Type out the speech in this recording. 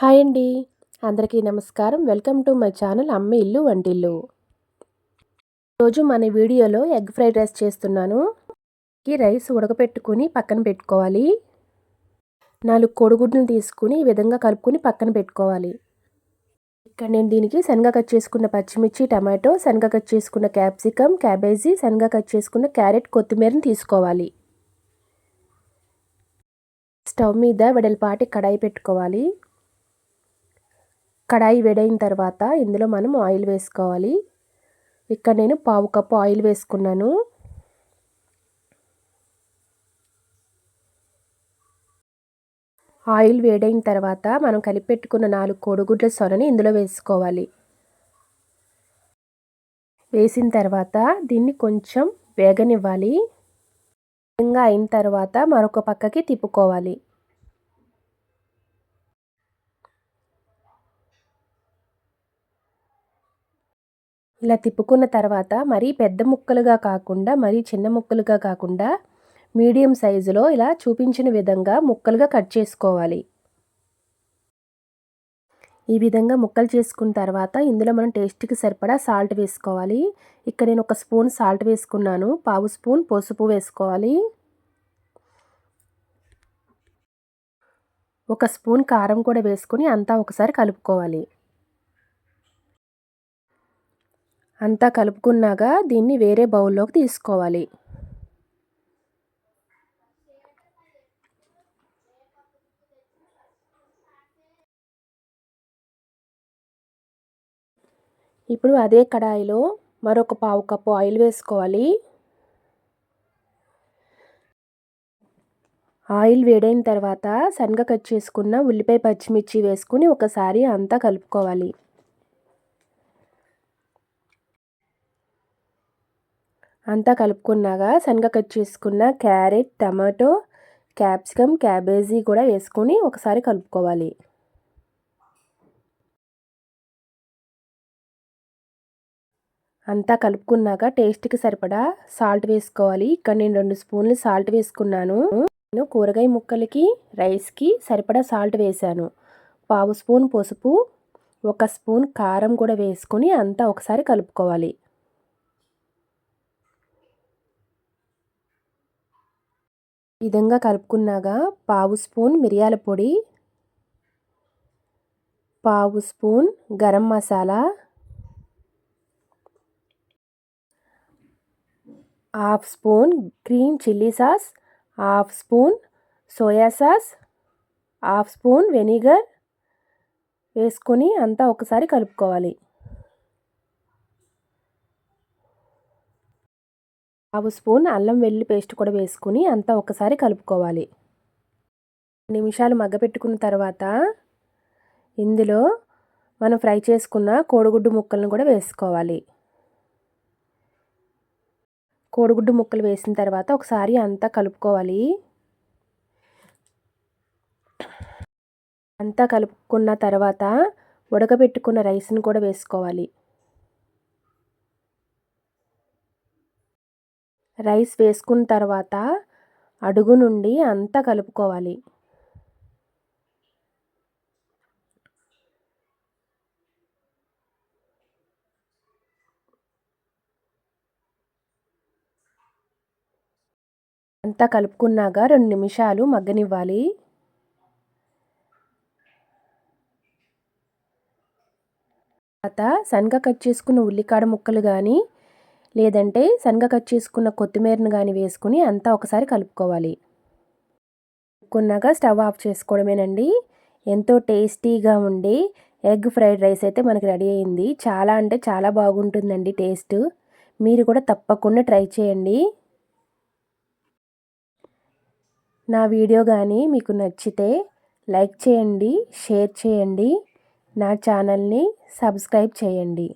Hi అండి. అందరికీ నమస్కారం. వెల్కమ్ టు మై ఛానల్ అమ్మ ఇల్లు వంటిల్లు. రోజు మన వీడియోలో ఎగ్ ఫ్రైడ్ రైస్ చేస్తున్నాను. ఈ రైస్ ఉడకపెట్టుకుని పక్కన పెట్టుకోవాలి. నాలుగు కోడిగుడ్లను తీసుకుని ఈ విధంగా కలుపుకొని పక్కన పెట్టుకోవాలి. ఇక్కడ నేను దీనికి శనగ కట్ చేసుకున్న పచ్చిమిర్చి టమాటో శనగ కట్ చేసుకున్న క్యాప్సికమ్ క్యాబేజీ శనగ కట్ చేసుకున్న క్యారెట్ కొత్తిమీరని తీసుకోవాలి. స్టవ్ మీద వెడల్పాటి కడాయి పెట్టుకోవాలి. కడాయి వేడైన తర్వాత ఇందులో మనం ఆయిల్ వేసుకోవాలి. ఇక్కడ నేను పావు కప్పు ఆయిల్ వేసుకున్నాను. ఆయిల్ వేడైన తర్వాత మనం కలిపెట్టుకున్న నాలుగు కోడిగుడ్ల సొరని ఇందులో వేసుకోవాలి. వేసిన తర్వాత దీన్ని కొంచెం వేగనివ్వాలి. అయిన తర్వాత మరొక పక్కకి తిప్పుకోవాలి. ఇలా తిప్పుకున్న తర్వాత మరీ పెద్ద ముక్కలుగా కాకుండా మరీ చిన్న ముక్కలుగా కాకుండా మీడియం సైజులో ఇలా చూపించిన విధంగా ముక్కలుగా కట్ చేసుకోవాలి. ఈ విధంగా ముక్కలు చేసుకున్న తర్వాత ఇందులో మనం టేస్ట్కి సరిపడా సాల్ట్ వేసుకోవాలి. ఇక్కడ నేను ఒక స్పూన్ సాల్ట్ వేసుకున్నాను. పావు స్పూన్ పసుపు వేసుకోవాలి. ఒక స్పూన్ కారం కూడా వేసుకొని అంతా ఒకసారి కలుపుకోవాలి. అంతా కలుపుకున్నాక దీన్ని వేరే బౌల్లోకి తీసుకోవాలి. ఇప్పుడు అదే కడాయిలో మరొక పావు కప్పు ఆయిల్ వేసుకోవాలి. ఆయిల్ వేడైన తర్వాత సన్నగా కట్ చేసుకున్న ఉల్లిపాయ పచ్చిమిర్చి వేసుకుని ఒకసారి అంతా కలుపుకోవాలి. అంతా కలుపుకున్నాక శనగ కట్ చేసుకున్న క్యారెట్ టమాటో క్యాప్సికమ్ క్యాబేజీ కూడా వేసుకొని ఒకసారి కలుపుకోవాలి. అంతా కలుపుకున్నాక టేస్ట్కి సరిపడా సాల్ట్ వేసుకోవాలి. ఇక్కడ నేను రెండు స్పూన్లు సాల్ట్ వేసుకున్నాను. నేను కూరగాయ ముక్కలకి రైస్కి సరిపడా సాల్ట్ వేశాను. పావు స్పూన్ పసుపు ఒక స్పూన్ కారం కూడా వేసుకొని అంతా ఒకసారి కలుపుకోవాలి. విధంగా కలుపుకున్నాక పావు స్పూన్ మిరియాల పొడి. పావు spoon garam masala. Half spoon green chilli sauce. Half spoon soya sauce. Half spoon vinegar. వేసుకొని అంతా ఒకసారి కలుపుకోవాలి. పావు స్పూన్ అల్లం వెల్లుల్లి పేస్ట్ కూడా వేసుకుని అంతా ఒకసారి కలుపుకోవాలి. నిమిషాలు మగ్గపెట్టుకున్న తర్వాత ఇందులో మనం ఫ్రై చేసుకున్న కోడిగుడ్డు ముక్కలను కూడా వేసుకోవాలి. కోడిగుడ్డు ముక్కలు వేసిన తర్వాత ఒకసారి అంతా కలుపుకోవాలి. అంతా కలుపుకున్న తర్వాత ఉడకబెట్టుకున్న రైస్ని కూడా వేసుకోవాలి. రైస్ వేసుకున్న తర్వాత అడుగు నుండి అంతా కలుపుకోవాలి. అంతా కలుపుకున్నాక రెండు నిమిషాలు మగ్గనివ్వాలి. తర్వాత శనగ కట్ చేసుకున్న ఉల్లికాడ ముక్కలు కానీ లేదంటే సన్నగా కట్ చేసుకున్న కొత్తిమీరను కానీ వేసుకుని అంతా ఒకసారి కలుపుకోవాలి. కలుపుకున్నాక స్టవ్ ఆఫ్ చేసుకోవడమేనండి. ఎంతో టేస్టీగా ఉండి ఎగ్ ఫ్రైడ్ రైస్ అయితే మనకి రెడీ అయింది. చాలా అంటే చాలా బాగుంటుందండి టేస్ట్. మీరు కూడా తప్పకుండా ట్రై చేయండి. నా వీడియో కానీ మీకు నచ్చితే లైక్ చేయండి షేర్ చేయండి. నా ఛానల్ని సబ్స్క్రైబ్ చేయండి.